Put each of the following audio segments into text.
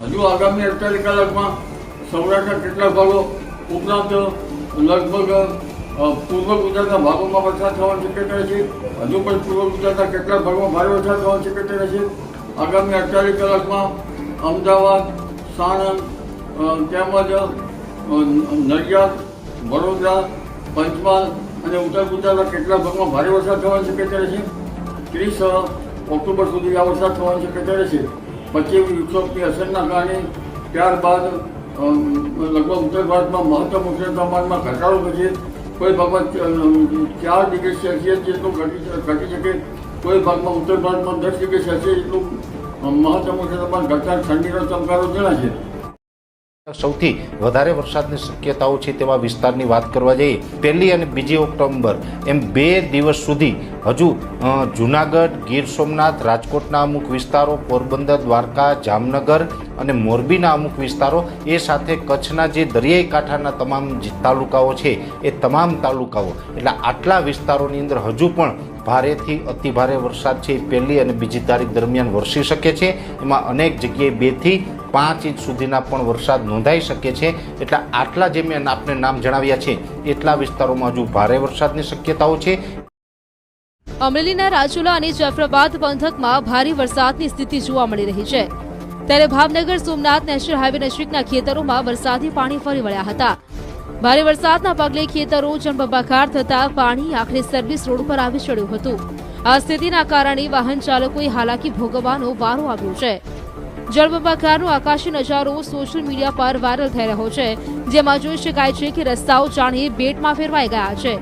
હજુ આગામી અડતાલીસ કલાકમાં સૌરાષ્ટ્રના કેટલાક ભાગો ઉપરાંત લગભગ પૂર્વ ગુજરાતના ભાગોમાં વરસાદ થવાની શક્યતા છે. હજુ પણ પૂર્વ ગુજરાતના કેટલાક ભાગોમાં ભારે વરસાદ થવાની શક્યતા છે. આગામી અડતાલીસ કલાકમાં અમદાવાદ, સાણંદ તેમજ નડિયાદ, વડોદરા, પંચમહાલ અને ઉત્તર ગુજરાતના કેટલાક ભાગમાં ભારે વરસાદ થવાની શક્યતા છે. ત્રીસ ઓક્ટોબર સુધી આ વરસાદ થવાની શક્યતા રહેશે. પશ્ચિમ વિક્ષોભની અસરના કારણે ત્યારબાદ લગભગ ઉત્તર ભારતમાં મહત્તમ ઉષ્ણ તાપમાનમાં ઘટાડો થશે. કોઈ ભાગમાં ચાર ડિગ્રી સેલ્સિયસ જેટલું ઘટી ઘટી શકે. કોઈ ભાગમાં ઉત્તર ભારતમાં દસ ડિગ્રી સેલ્સિયસ જેટલું મહત્તમ ઉષ્ણ તાપમાન ઘટતા ઠંડીનો ચમકારો જણાશે સૌથી વધારે વરસાદની શક્યતાઓ છે તેવા વિસ્તારની વાત કરવા જઈએ, પહેલી અને બીજી ઓક્ટોબર એમ બે દિવસ સુધી હજુ જૂનાગઢ, ગીર સોમનાથ, રાજકોટના અમુક વિસ્તારો, પોરબંદર, દ્વારકા, જામનગર અને મોરબીના અમુક વિસ્તારો એ સાથે કચ્છના જે દરિયાઈ કાંઠાના તમામ તાલુકાઓ છે, એ તમામ તાલુકાઓ, એટલે આટલા વિસ્તારોની અંદર હજુ પણ ભારેથી અતિભારે વરસાદ છે એ પહેલી અને બીજી તારીખ દરમિયાન વરસી શકે છે. એમાં અનેક જગ્યાએ બેથી પાંચ ઇંચ સુધીના પણ વરસાદ નોંધાઈ શકે છે. એટલે આટલા જે મેં આપને નામ જણાવ્યા છે, એટલા વિસ્તારોમાં હજુ ભારે વરસાદની શક્યતાઓ છે. અમરેલીના રાજુલા અને જાફરાબાદ પંથકમાં ભારે વરસાદની સ્થિતિ જોવા મળી રહી છે. ત્યારે ભાવનગર, સોમનાથ, નેશનલ હાઈવે નજીકના ખેતરોમાં વરસાદી પાણી ફરી વળ્યા હતા. ભારે વરસાદના પગલે ખેતરો જળબંબાકાર થતા પાણી આખરે સર્વિસ રોડ પર આવી ચડ્યું હતું. આ સ્થિતિના કારણે વાહન ચાલકોએ હાલાકી ભોગવવાનો વારો આવ્યો છે. જળબંબાકારનો આકાશી નજારો સોશિયલ મીડિયા પર વાયરલ થઈ રહ્યો છે, જેમાં જોઈ શકાય છે કે રસ્તાઓ જાણે બેટમાં ફેરવાઈ ગયા છે.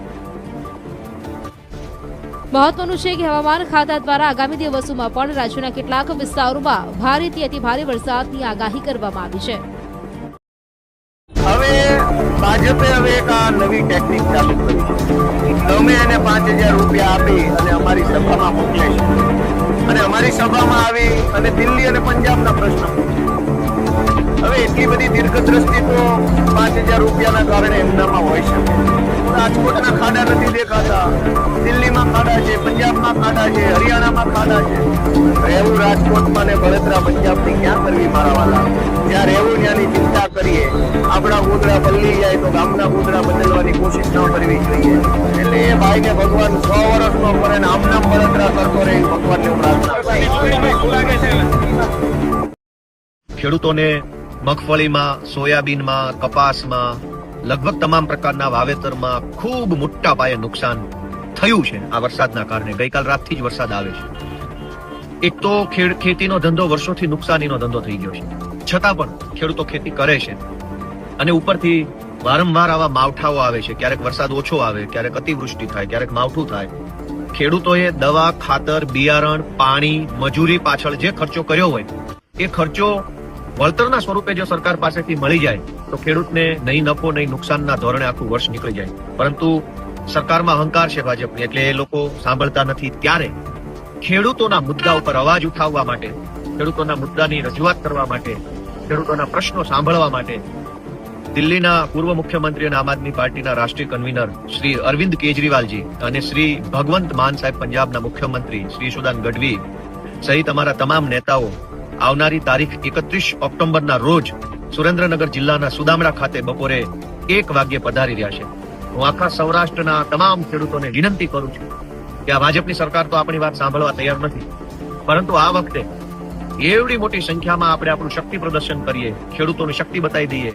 મહત્વનું છે કે હવામાન ખાતા દ્વારા આગામી દિવસોમાં પણ રાજ્યના કેટલાક વિસ્તારોમાં ભારેથી અતિ ભારે વરસાદની આગાહી કરવામાં આવી છે. હવે ભાજપે હવે એક નવી ટેકનિક ચાલુ કરી. તમે એને પાંચ હજાર રૂપિયા આપી અને અમારી સભામાં મોકલે અને અમારી સભામાં આવી અને દિલ્હી અને પંજાબના પ્રશ્ન પૂછે. હવે એટલી બધી દીર્ઘદ્રષ્ટિ તો પાંચ હજાર રૂપિયાના કારણે એમનામાં હોય છે. રાજકોટના ખાડા નથી દેખાતા. દિલ્હીમાં ખાડા છે, પંજાબમાં ખાડા છે, હરિયાણામાં ખાડા છે. રહેવું રાજકોટમાં ને વડોદરા પંજાબની ક્યાં કરવી મારા વાલા? જ્યાં રહેવું, ત્યાંની ચિંતા કરીએ. આપણા ગોદડા બદલી જાય તો ગામના ગોદડા બદલવાની કોશિશ ન કરવી જોઈએ. એટલે એ ભાઈને ભગવાન સો વર્ષનો કરે ને આમના વડોદરા કરતો રહે ભગવાનને પ્રાર્થના. ખેડૂતોને મગફળીમાં, સોયાબીનમાં, કપાસમાં, લગભગ તમામ પ્રકારના વાવેતરમાં ખૂબ મોટા પાયે નુકસાન થયું છે આ વરસાદના કારણે. ગઈકાલ રાતથી જ વરસાદ આવે છે. એક તો ખેતીનો ધંધો વર્ષોથી નુકસાનીનો ધંધો થઈ ગયો છે. છતાં પણ ખેડૂતો ખેતી કરે છે. અને ઉપરથી વારંવાર આવા માવઠાઓ આવે છે. ક્યારેક વરસાદ ઓછો આવે, ક્યારેક અતિવૃષ્ટિ થાય, ક્યારેક માવઠું થાય. ખેડૂતોએ દવા, ખાતર, બિયારણ, પાણી, મજૂરી પાછળ જે ખર્ચો કર્યો હોય, એ ખર્ચો વળતરના સ્વરૂપે જો સરકાર પાસેથી મળી જાય, તો ખેડૂતને નહીં નફો, નહીં નુકસાનના ધોરણે આખું વર્ષ નીકળી જાય. પરંતુ સરકારમાં અહંકાર છે ભાજપની, એટલે એ લોકો સાંભળતા નથી. ત્યારે ખેડૂતોના મુદ્દા ઉપર અવાજ ઉઠાવવા માટે, ખેડૂતોના મુદ્દાની રજૂઆત કરવા માટે, ખેડૂતોના પ્રશ્નો સાંભળવા માટે દિલ્હીના પૂર્વ મુખ્યમંત્રી અને આમ આદમી પાર્ટીના રાષ્ટ્રીય કન્વીનર શ્રી અરવિંદ કેજરીવાલજી અને શ્રી ભગવંત માન સાહેબ, પંજાબના મુખ્યમંત્રી શ્રી સુદાન ગઢવી સહિત અમારા તમામ નેતાઓ આવનારી તારીખ એકત્રીસ ઓક્ટોબરના રોજ સુરેન્દ્રનગર જિલ્લાના સુદામડા ખાતે બપોરે એક વાગ્યે પધારી રહ્યા છે. હું આખા સૌરાષ્ટ્રના તમામ ખેડૂતોને વિનંતી કરું છું કે આ ભાજપની સરકાર તો આપણી વાત સાંભળવા તૈયાર નથી. પરંતુ આ વખતે એવડી મોટી સંખ્યામાં આપણે આપણું શક્તિ પ્રદર્શન કરીએ, ખેડૂતોની શક્તિ બતાવી દઈએ.